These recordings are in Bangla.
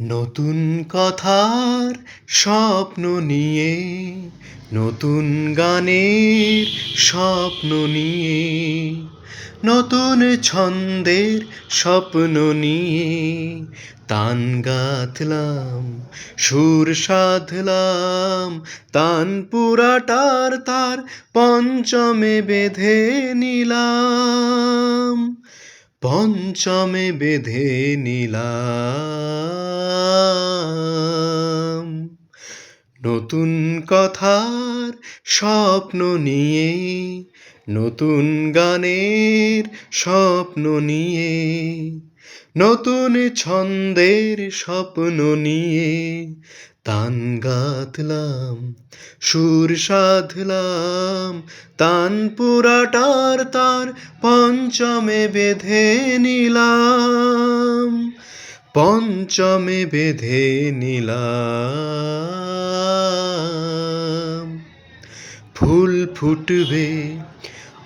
নতুন কথার স্বপ্ন নিয়ে, নতুন গানের স্বপ্ন নিয়ে, নতুন ছন্দের স্বপ্ন নিয়ে তান গাঁথলাম, সুর সাধলাম, তান পুরাটার তার পঞ্চমে বেঁধে নিলাম। পঞ্চমে বেঁধে নিলাম। নতুন কথার স্বপ্ন নিয়ে, নতুন গানের স্বপ্ন নিয়ে, নতুন ছন্দের স্বপ্ন নিয়ে তান গাঁথলাম, সুর সাধলাম, তান পুরাটার তার পঞ্চমে বেঁধে নিলাম, পঞ্চমে বেঁধে নিলাম। ফুল ফুটবে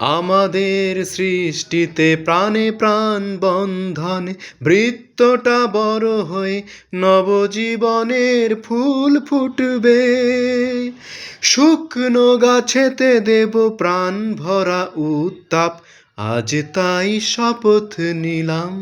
আমাদের সৃষ্টিতে প্রাণে প্রাণ বন্ধনে বৃত্তটা বড় হয়ে নবজীবনের ফুল ফুটবে। শুকনো গাছেতে দেব প্রাণ ভরা উত্তাপ, আজ তাই শপথ নিলাম।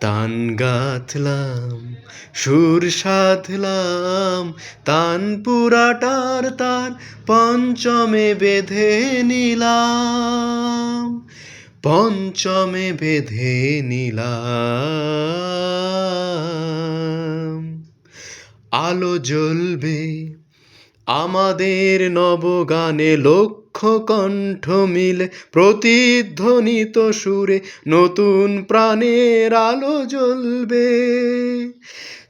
তান গাঁথলাম, সুর সাধলাম, তান পুরাটার তার পঞ্চমে বেঁধে নিলাম, পঞ্চমে বেঁধে নিলাম। আলো জ্বলবে আমাদের নবগানে লক্ষ কণ্ঠ মিলে প্রতিধ্বনিত সুরে নতুন প্রাণের আলো জ্বলবে।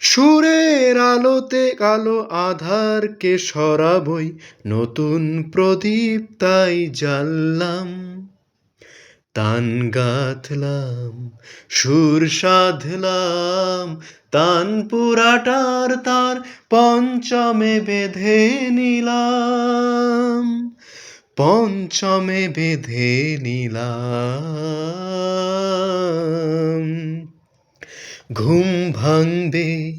সুরের আলোতে কালো আধারকে সরাবই নতুন প্রদীপ তাই জ্বাললাম, তান গাঁথলাম, সুর সাধলাম, তান পুরাটার তার পঞ্চমে বেঁধে নিলাম। পঞ্চমে বেঁধে নিলাম। ঘুম ভাঙবে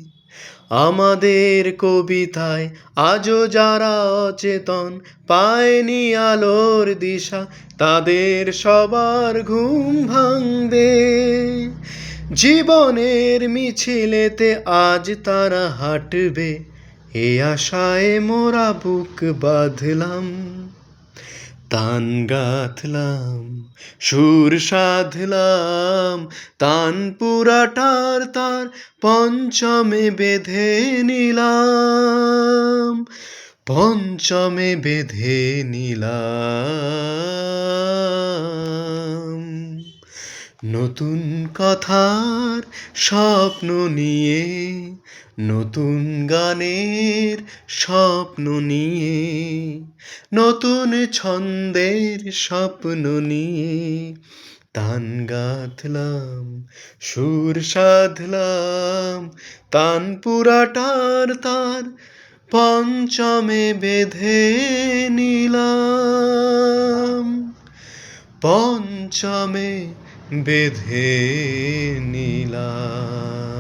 আমাদের কবিতায়, আজও যারা অচেতন, পায়নি আলোর দিশা, তাদের সবার ঘুম ভাঙবে। জীবনের মিছিলেতে আজ তারা হাঁটবে, এ আশায় মোরা বুক বাঁধলাম। তান গাথলাম সুর সাধলাম তান পুরাটার তার পঞ্চমে বেঁধে নিলাম পঞ্চমে বেঁধে নিলাম। নতুন কথার স্বপ্ন নিয়ে, নতুন গানের স্বপ্ন নিয়ে, নতুন ছন্দের স্বপ্ন নিয়ে তান গাঁথলাম, সুর সাধলাম, তান পুরাটার তার পঞ্চমে বেঁধে নিলাম। পঞ্চমে বেঁধে নিলাম।